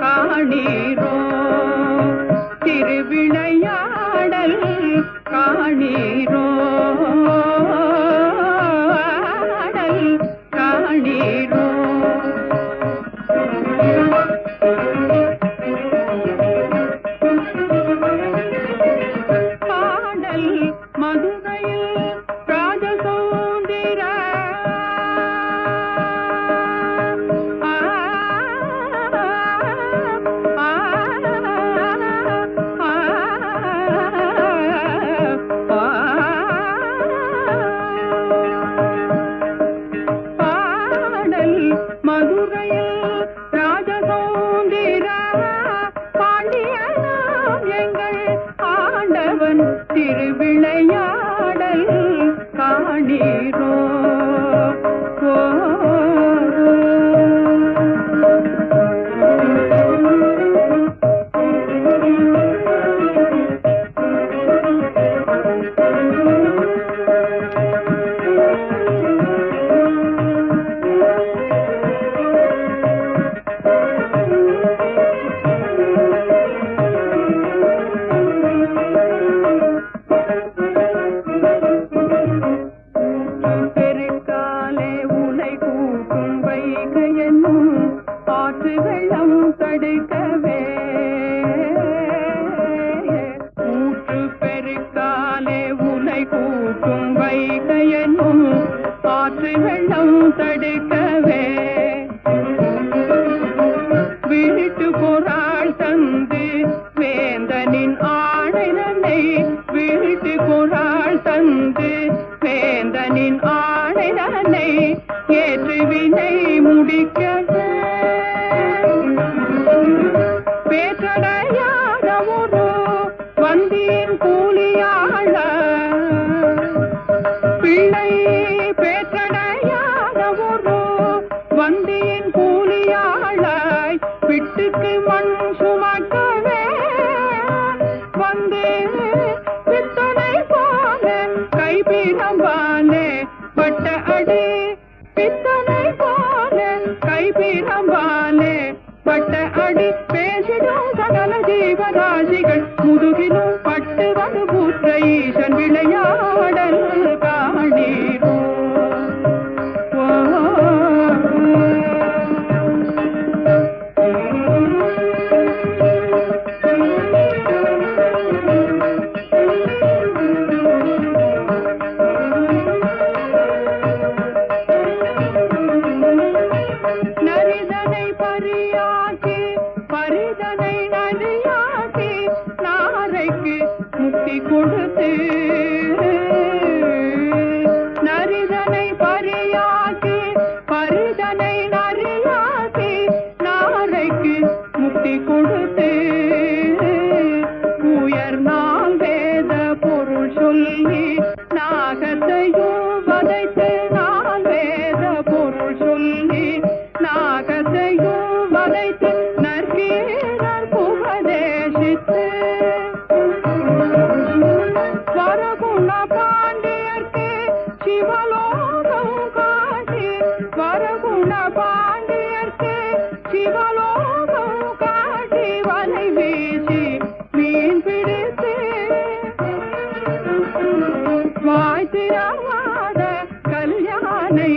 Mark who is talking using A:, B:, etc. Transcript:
A: காணீர் மதுரையில் காக்கும் வைகையனும் ஆற்று வெள்ளம் தடுக்கவே. விழித்து பொறாள் தந்து வேந்தனின் ஆணைனனை விழித்து பொறாள் தந்து வேந்தனின் ஆணைனனை ஏற்று வினை முடிக்க పడి పేసి దోసగల
B: జీవరాశి கருணை